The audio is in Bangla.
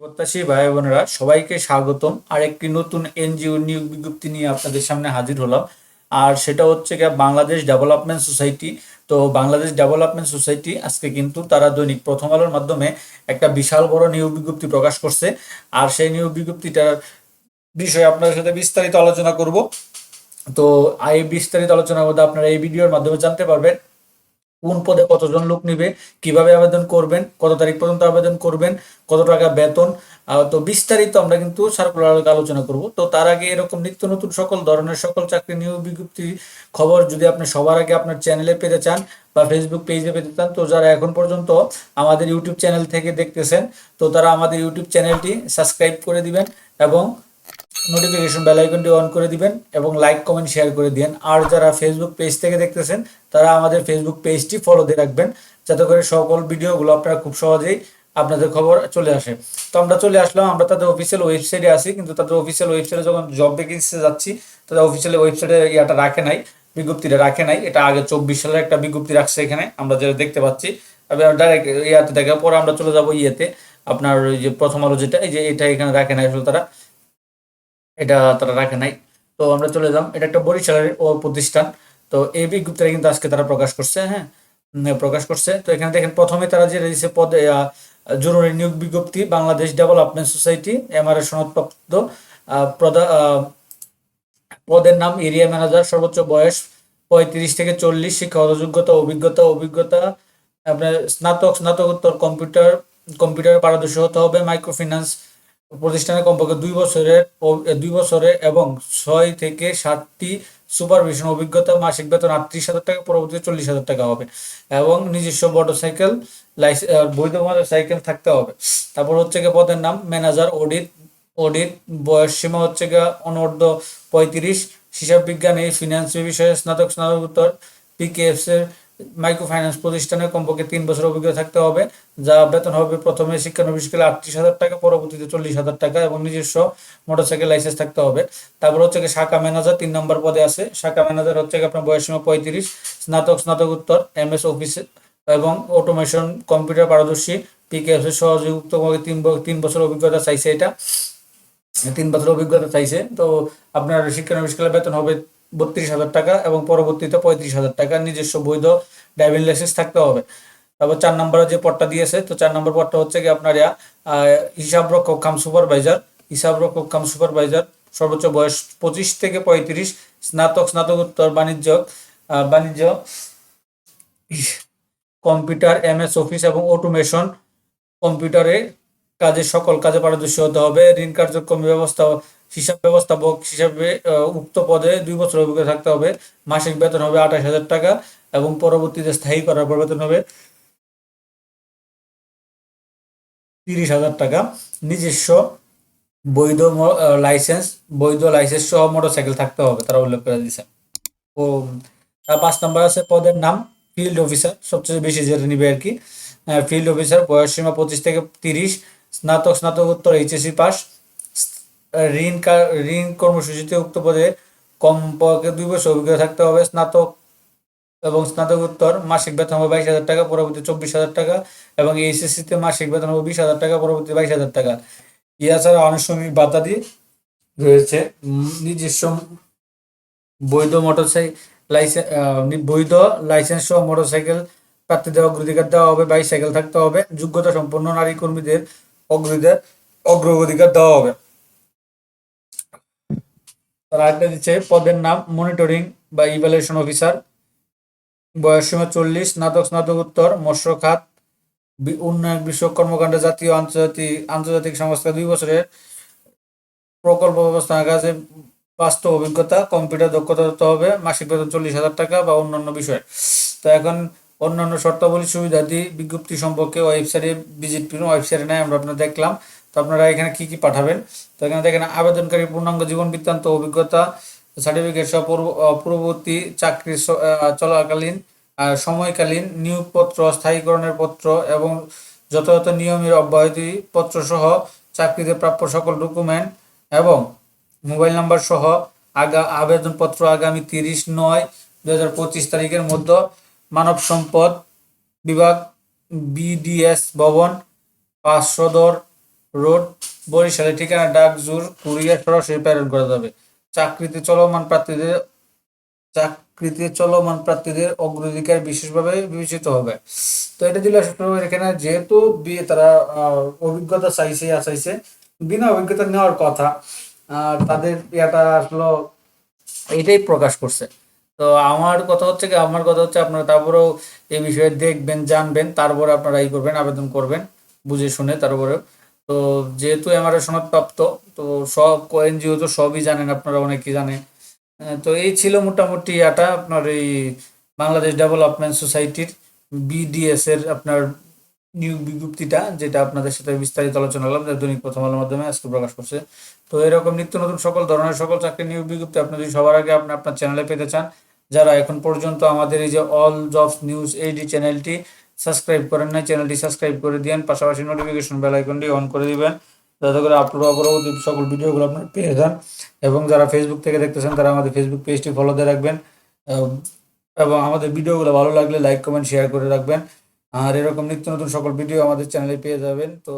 প্রত্যাশী ভাই বোনেরা, সবাইকে স্বাগতম। আর একটি নতুন এনজিও নিয়োগ বিজ্ঞপ্তি নিয়ে আপনাদের সামনে হাজির হলাম। আর সেটা হচ্ছে গিয়ে বাংলাদেশ ডেভেলপমেন্ট সোসাইটি। তো বাংলাদেশ ডেভেলপমেন্ট সোসাইটি আজকে কিন্তু তারা দৈনিক প্রথম আলোর মাধ্যমে একটা বিশাল বড় নিয়োগ বিজ্ঞপ্তি প্রকাশ করছে। আর সেই নিয়োগ বিজ্ঞপ্তিটার বিষয়ে আপনাদের সাথে বিস্তারিত আলোচনা করব। তো এই বিস্তারিত আলোচনার মধ্যে আপনারা এই ভিডিওর মাধ্যমে জানতে পারবেন কোন পদে কতজন লোক নিবে, কীভাবে আবেদন করবেন, কত তারিখ পর্যন্ত আবেদন করবেন, কত টাকা বেতন তো বিস্তারিত আমরা কিন্তু সার্কুলার আলোচনা করব। তো তার আগে এরকম নিত্য নতুন সকল ধরনের সকল চাকরি নিয়োগ বিজ্ঞপ্তি খবর যদি আপনি সবার আগে আপনার চ্যানেলে পেতে চান বা ফেসবুক পেজে পেতে চান, তো যারা এখন পর্যন্ত আমাদের ইউটিউব চ্যানেল থেকে দেখতেছেন, তো তারা আমাদের ইউটিউব চ্যানেলটি সাবস্ক্রাইব করে দিবেন এবং নোটিফিকেশন বেল আইকনটি অন করে দিবেন এবং লাইক কমেন্ট শেয়ার করে দিন আর যারা ফেসবুক পেজ থেকে দেখতেছেন, তারা আমাদের ফেসবুক পেজটি ফলো দিয়ে রাখবেন, যাতে করে সকল ভিডিওগুলো আপনারা খুব সহজেই আপনাদের খবর চলে আসে। তো আমরা চলে আসলাম, আমরা তাদের অফিসিয়াল ওয়েবসাইটে আছি, কিন্তু তাদের অফিসিয়াল ওয়েবসাইটে যখন জব ভ্যাকেন্সিতে যাচ্ছি, তাদের অফিসিয়াল ওয়েবসাইটে ইয়াটা রাখে নাই, বিজ্ঞপ্তিটা রাখে নাই। এটা আগে চব্বিশ সালের একটা বিজ্ঞপ্তি রাখছে এখানে, আমরা যেটা দেখতে পাচ্ছি। ডাইরেক্ট ইয়াতে দেখার পর আমরা চলে যাব ইয়েতে। আপনার ওই যে প্রথম আলো যেটা, এই যে এটা এখানে রাখে নাই আসলে তারা। এটা তারা রাখে নাই। তো আমরা চলে যাম। এটা একটা বরিশালের প্রতিষ্ঠান। তো এই বিজ্ঞপ্তিটা কিন্তু আজকে তারা প্রকাশ করছে হ্যাঁ? প্রকাশ করছে। তো এখানে দেখেন, প্রথমে তারা যে দিয়েছে পদে জরুরি নিয়োগ বিজ্ঞপ্তি, বাংলাদেশ ডেভেলপমেন্ট সোসাইটি এমআরএ সনদপ্রাপ্ত পদের নাম এরিয়া ম্যানেজার, সর্বোচ্চ বয়স পঁয়ত্রিশ থেকে চল্লিশ শিক্ষাগত যোগ্যতা অভিজ্ঞতা অভিজ্ঞতা, আপনার স্নাতক, স্নাতকোত্তর কম্পিউটার, কম্পিউটারে পারদর্শী হতে হবে মাইক্রো ফিন্যান্স প্রতিষ্ঠানে কমপক্ষে দুই বছরের দুই বছরে এবং ছয় থেকে সাতটি সুপারভিশন অভিজ্ঞতা, মাসিক বেতন আটত্রিশ হাজার টাকা, পরবর্তীতে চল্লিশ হাজার টাকা হবে এবং নিজস্ব মোটরসাইকেল লাইসেন্স বৈধ মোটরসাইকেল থাকতে হবে। তারপর হচ্ছে গিয়ে পদের নাম ম্যানেজার, অডিট অডিট, বয়স সীমা হচ্ছে গিয়ে অনূর্ধ্ব পঁয়ত্রিশ হিসাব বিজ্ঞানে ফিনান্স বিষয়ে স্নাতক স্নাতকোত্তর পিকেএফস এর মাইক্রো ফাইন্যান্স প্রতিষ্ঠানে কমপক্ষে তিন বছর অভিজ্ঞতা থাকতে হবে, যা বেতন হবে প্রথমে শিক্ষানবিশ গেলে আটত্রিশ হাজার টাকা, পরবর্তীতে চল্লিশ হাজার টাকা এবং নিজস্ব মোটরসাইকেল লাইসেন্স থাকতে হবে। তারপর হচ্ছে শাখা ম্যানেজার, তিন নম্বর পদে আছে। শাখা ম্যানেজার হচ্ছে আপনার বয়স সীমা পঁয়ত্রিশ, স্নাতক, স্নাতকোত্তর এম এস অফিস এবং অটোমেশন, কম্পিউটার পারদর্শী, পিকেএফ সহযোগিত তিন তিন বছর অভিজ্ঞতা চাইছে এটা। তিন বছর অভিজ্ঞতা চাইছে। তো আপনার শিক্ষানবিষ্কালের বেতন হবে বত্রিশ হাজার টাকা এবং পরবর্তীতে পঁয়ত্রিশ হাজার টাকা নিজস্ব বৈধ ড্রাইভিং লাইসেন্স থাকতে হবে। তারপর চার নম্বরে যে পদটা দিয়েছে, তো চার নম্বর পদটা হচ্ছে কি আপনার হিসাব রক্ষক কাম সুপারভাইজার হিসাব রক্ষক কাম সুপারভাইজার সর্বোচ্চ বয়স পঁচিশ থেকে পঁয়ত্রিশ, স্নাতক, স্নাতকোত্তর, বাণিজ্য বাণিজ্য কম্পিউটার এমএস অফিস এবং অটোমেশন কম্পিউটারে কাজে সকল কাজে পারদর্শী হতে হবে, ঋণ কার্যক্রম ব্যবস্থা হিসাব ব্যবস্থাপক হিসাবে উক্ত পদে দুই বছর অভিজ্ঞতা থাকতে হবে। মাসিক বেতন হবে আঠাশ হাজার টাকা এবং পরবর্তীতে স্থায়ী করার পর বেতন হবে তিরিশ হাজার টাকা। নিজস্ব বৈধ লাইসেন্স বৈধ লাইসেন্স সহ মোটরসাইকেল থাকতে হবে, তারা উল্লেখ করে দিয়েছে। ও পাঁচ নম্বর আছে পদের নাম ফিল্ড অফিসার সবচেয়ে বেশি যেটা নিবে আর কি। ফিল্ড অফিসার বয়স সীমা পঁচিশ থেকে তিরিশ, স্নাতক, স্নাতকোত্তর এইচএসি পাস ঋণ ঋণ কর্মসূচিতে উক্ত পদে কমপক্ষে দুই বছর অভিজ্ঞতা থাকতে হবে। স্নাতক এবং স্নাতকোত্তর, মাসিক বেতন হবে বাইশ হাজার টাকা, পরবর্তী চব্বিশ হাজার টাকা এবং এইচএসসিতে মাসিক বেতন হবে বিশ হাজার টাকা, পরবর্তী বাইশ হাজার টাকা। ইয়া ছাড়া আনুষঙ্গিক দিয়ে রয়েছে। নিজস্ব বৈধ মোটরসাইকেল লাইসেন্স বৈধ লাইসেন্স সহ মোটরসাইকেল প্রার্থীদের অগ্রাধিকার দেওয়া হবে, বাইসাইকেল থাকতে হবে। যোগ্যতা সম্পন্ন নারী কর্মীদের অগ্রাধিকার অগ্রাধিকার দেওয়া হবে। তার আরেকটা দিচ্ছে, পদের নাম মনিটরিং বা ইভ্যালুয়েশন অফিসার বয়স সীমা চল্লিশ, স্নাতক স্নাতকোত্তর মৎস্য খাত উন্নয়ন বিষয়ক কর্মকাণ্ড, জাতীয় আন্তর্জাতিক আন্তর্জাতিক সংস্থা দুই বছরের প্রকল্প ব্যবস্থার কাছে বাস্তব অভিজ্ঞতা, কম্পিউটার দক্ষতা হতে হবে, মাসিক বেতন চল্লিশ হাজার টাকা বা অন্যান্য বিষয়। তো এখন অন্যান্য শর্তাবলী সুবিধাদি বিজ্ঞপ্তি সম্পর্কে ওয়েবসাইটে ভিজিট করুন ওয়েবসাইটে নেয় আমরা আপনার দেখলাম। তো আপনারা এখানে কি কি পাঠাবেন? তো এখানে দেখেন, আবেদনকারী পূর্ণাঙ্গ জীবন বৃত্তান্ত অভিজ্ঞতা সার্টিফিকেট সহ পূর্ববর্তী চাকরি চলাকালীন সময়কালীন নিয়োগপত্র, স্থায়ীকরণের পত্র এবং যথাযথ নিয়মের অব্যাহতি পত্র সহ চাকরিতে প্রাপ্য সকল ডকুমেন্ট এবং মোবাইল নাম্বার সহ আগা, আবেদনপত্র আগামী তিরিশ নয় দু হাজার পঁচিশ তারিখের মধ্যে মানব সম্পদ বিভাগ বিডিএস ভবন, পাঁচ সদর রোড বরিশালে ঠিকানা ডাকজুর কুরিয়ার সরাসরি প্রেরণ করা যাবে। চাকরিতে চলমান প্রার্থীদের চাকরিতে চলমান প্রার্থীদের অগ্রাধিকার বিশেষভাবে বিবেচিত হবে। তো এটা দিলে এখানে যেহেতু বিয়ে তারা অভিজ্ঞতা চাইছে আর চাইছে, বিনা অভিজ্ঞতা নেওয়ার কথা তাদের ইয়েটা আসলে এটাই প্রকাশ করছে। তো আমার কথা হচ্ছে কি, আমার কথা হচ্ছে আপনারা তারপরেও এই বিষয়ে দেখবেন, জানবেন, তারপরে আপনারা এই করবেন, আবেদন করবেন, বুঝে শুনে তারপরে তো যেহেতু এমআরএ সনদপ্রাপ্ত তো সব এনজিও তো সবই জানেন, আপনারা অনেকেই জানেন। তো এই ছিল মোটামুটি এটা আপনার এই বাংলাদেশ ডেভেলপমেন্ট সোসাইটির বিডিএস এর আপনার নিউ বিজ্ঞপ্তিটা, যেটা আপনাদের সাথে বিস্তারিত আলোচনা করলাম, যা দৈনিক প্রথম আলোর মাধ্যমে আজকে প্রকাশ করছে। তো এরকম নিত্য নতুন সকল ধরনের সকল চাকরি নিয়োগ বিজ্ঞপ্তি আপনি যদি সবার আগে আপনি, আপনার চ্যানেলে পেতে চান, যারা এখন পর্যন্ত আমাদের এই যে অল জবস নিউজ এইডি চ্যানেলটি সাবস্ক্রাইব করেন নাই, চ্যানেলটি সাবস্ক্রাইব করে দিন পাশাপাশি নোটিফিকেশন বেল আইকনটি অন করে দিবেন, যাতে করে আপলোড অপরবর্তী পরবর্তী সকল ভিডিওগুলো আপনার পেয়ে যান। এবং যারা ফেসবুক থেকে দেখতেছেন, তারা আমাদের ফেসবুক পেজটি ফলো রাখবেন। এবং আমাদের ভিডিওগুলো ভালো লাগলে লাইক কমেন্ট শেয়ার করে রাখবেন। আর এরকম নিত্য নতুন সকল ভিডিও আমাদের চ্যানেলে পেয়ে যাবেন। তো